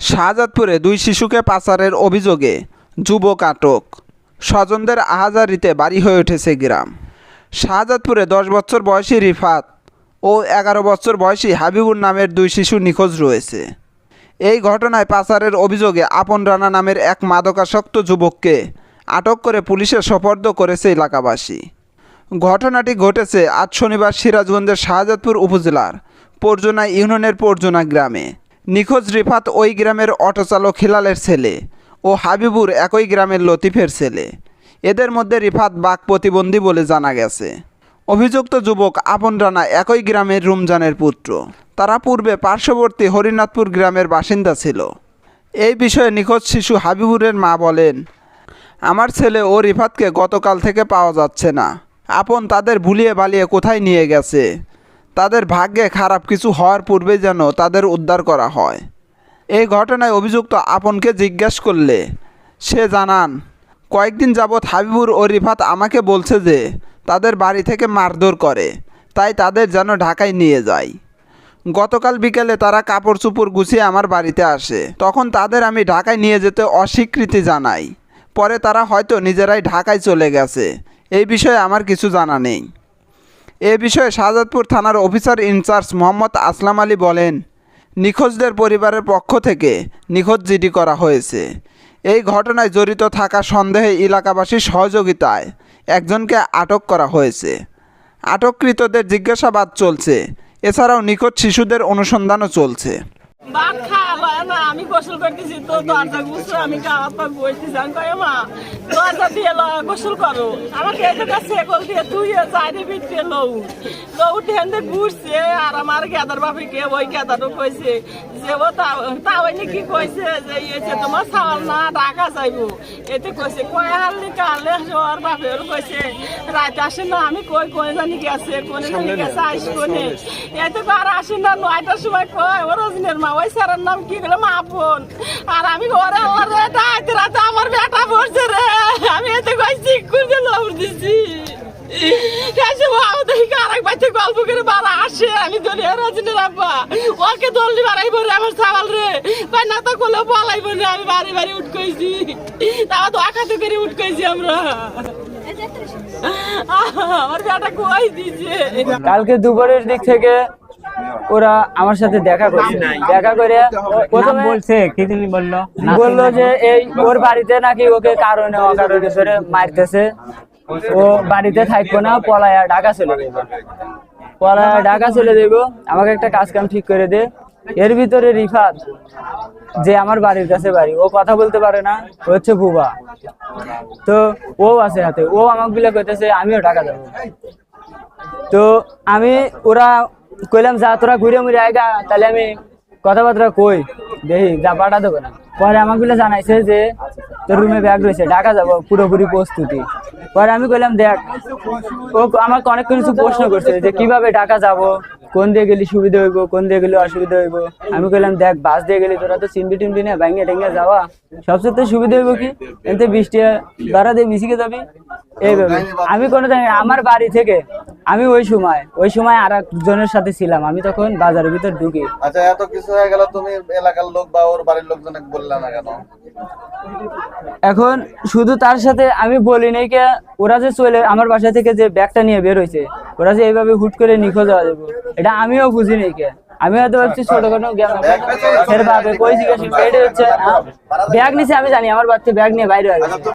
শাহজাদপুরে দুই শিশুকে পাচারের অভিযোগে যুবক আটক স্বজনদের আহাজারিতে বাড়ি হয়ে উঠেছে গ্রাম। শাহজাদপুরে দশ বছর বয়সী রিফাত ও এগারো বছর বয়সী হাবিবুর নামের দুই শিশু নিখোঁজ রয়েছে। এই ঘটনায় পাচারের অভিযোগে আপন রানা নামের এক মাদকাসক্ত যুবককে আটক করে পুলিশে সোপর্দ করেছে এলাকাবাসী। ঘটনাটি ঘটেছে আজ শনিবার সিরাজগঞ্জের শাহজাদপুর উপজেলার পর্জনা ইউনিয়নের পর্জনা গ্রামে। নিখোঁজ রিফাত ওই গ্রামের অটোচালক হিলালের ছেলে ও হাবিবুর একই গ্রামের লতিফের ছেলে। এদের মধ্যে রিফাত বাক প্রতিবন্ধী বলে জানা গেছে। অভিযুক্ত যুবক আপন রানা একই গ্রামের রুমজানের পুত্র। তারা পূর্বে পার্শ্ববর্তী হরিনাথপুর গ্রামের বাসিন্দা ছিল। এই বিষয়ে নিখোঁজ শিশু হাবিবুরের মা বলেন, আমার ছেলে ও রিফাতকে গতকাল থেকে পাওয়া যাচ্ছে না। আপন তাদের ভুলিয়ে বালিয়ে কোথায় নিয়ে গেছে? তাদের ভাগ্যে খারাপ কিছু হওয়ার পূর্বে যেন তাদের উদ্ধার করা হয়। এই ঘটনায় অভিযুক্ত আপনকে জিজ্ঞেস করলে, সে জানান, কয়েকদিন যাবৎ হাবিবুর ও রিফাত আমাকে বলছে যে, তাদের বাড়ি থেকে মারধর করে, তাই তাদের যেন ঢাকায় নিয়ে যায়। গতকাল বিকেলে তারা কাপড় চুপড় গুছিয়ে আমার বাড়িতে আসে। তখন তাদের আমি ঢাকায় নিয়ে যেতে অস্বীকৃতি জানাই। পরে তারা হয়তো নিজেরাই ঢাকায় চলে গেছে। এই বিষয়ে আমার কিছু জানা নেই। এ বিষয়ে শাহজাদপুর থানার officer in charge Mohammad Aslam Ali বলেন, নিখোঁজদের পরিবারের পক্ষ থেকে নিখোঁজ জিডি করা হয়েছে। এই ঘটনায় জড়িত থাকা সন্দেহে এলাকাবাসীর সহযোগিতায় একজনকে আটক করা হয়েছে। আটককৃতদের জিজ্ঞাসাবাদ চলছে। এছাড়াও নিখোঁজ শিশুদের অনুসন্ধানও চলছে। ভাত খাওয়া না আমি গোসল করতেছি তো দরজা গুছো আমি গাওয়ার পর বসতেছি আমি কই মা দরজা দিয়ে গোসল করো। আমাকে এত কাছে কল দিয়ে তুই চাইরে বিটতে লউ লউ ঠেন্দে ঘুরছে আর আমার গেদার বাপে কে ওই গেদারও কইছে যে ও কইছে যে ইয়েছে তোমার সাওয়াল না ঢাকা যাইবো। এতে কইছে কয় হালনি কালে ওর বাপে কইছে রাত আসে না আমি কই কোন জানি গেছে কোন জানি গেছে কোনে? এতে আর আসে না নয়টার সময় কয় ও রজনীর মা ওই স্যারের নাম কি আর আমি ঘরে আল্লাহ রে রাতে রাতে আমার বেটা পড়ছে রে। আমি এতে লবর দিছি। গল্প করে বাড়া আসে। আমি দলিয়া রজনীর আব্বা। ওকে দললি বাড়াইব রে আমার সাবাল রে। না তো করলে বলাইব রে আমি বাড়ি বাড়ি তো আখাতে করে উঠকইছি আমরা। আমার বেটা কই দিছে? কালকে দুপুরের দিক থেকে ওরা আমার সাথে দেখা করছে দেখা করে প্রথমে বলছে কি তিনি বলল? বলল যে এই ওর বাড়িতে নাকি ওকে কারণে অকারণে ধরে মারতেছে। ও বাড়িতে থাকব না পলায়া ঢাকা চলে যাব পলায়া ঢাকা চলে যাব আমাকে একটা কাজ কাম ঠিক করে দে। এর ভিতরে রিফাত যে আমার বাড়ির কাছে বাড়ি ও কথা বলতে পারে না ও হচ্ছে বুবা। তো ও আছে হাতে ও আমাকে বিলে কইতেছে আমিও ঢাকা যাব। তো আমি ওরা কইলাম, যা, তোরা ঘুরে মুড়ে আয়গা তাহলে আমি কথাবার্তা কই, দেখি, যা পাঠা দেবো না। পরে আমাকে জানাইছে যে, তোর রুমে ব্যাগ রয়েছে, ঢাকা যাব, পুরোপুরি প্রস্তুতি। পরে আমি কইলাম, দেখ, ও আমাকে অনেক কিছু প্রশ্ন করছে, যে কীভাবে ঢাকা যাব, কোন দিয়ে গেলে সুবিধা হইব, কোন দিয়ে গেলে অসুবিধা হইব? আমি কইলাম, দেখ, বাস দিয়ে গেলে তোরা তো চিনবি টিনবি না ব্যাঙ্গে টেঙ্গে যাওয়া, সবচেয়ে সুবিধা হইব কি? এতে বৃষ্টি বাড়া দিয়ে মিশিকে যাবি? এইভাবে। আমি কোনো জানি আমার বাড়ি থেকে আমি ওই সময় ওই সময় আর একজনের সাথে ছিলাম আমি তখন বাজারের ভিতর ঢুকি। আচ্ছা এত কিছু হয়ে গেল তুমি এলাকার লোক বা ওর বাড়ির লোকজনকে বললে না কেন? এখন শুধু তার সাথে আমি বলি নাই কে ওরা যে চলে আমার বাসা থেকে যে ব্যাগটা নিয়ে বের হয়েছে ওরা যে এইভাবে হুট করে নিখোঁজ হওয়া যাব এটা আমিও বুঝি নাই কে। আমি হয়তো ভাবছি ছোটখাটো ভাবে কই জিজ্ঞাসা এটা হচ্ছে ব্যাগ নিছে আমি জানি আমার বাচ্চা ব্যাগ নিয়ে বাইরে হয়ে গেছে।